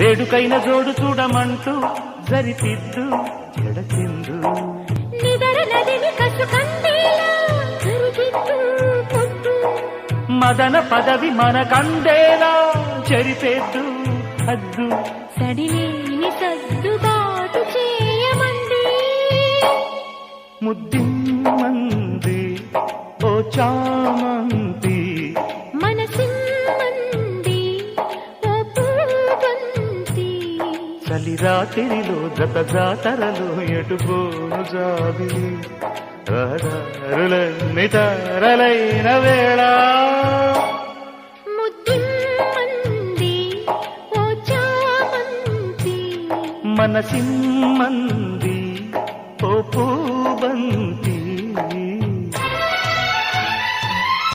వేడుకైన జోడు చూడమంటూ జరిపిద్దు ఎడచెందు కందేలా మదన పదవి మనకందేలా చెరిపేద్దు హద్దు సడిలేని సర్దుబాటు చేయమంది. ముద్దిమ్మంది ఓ చామంతి. చలి రాత్రిలో జత జాతరలో ఎటుపోను జాబిలి? రహదారులన్నీ తారలైన వేళ. మనసిమ్మంది ఓ పూబంతి.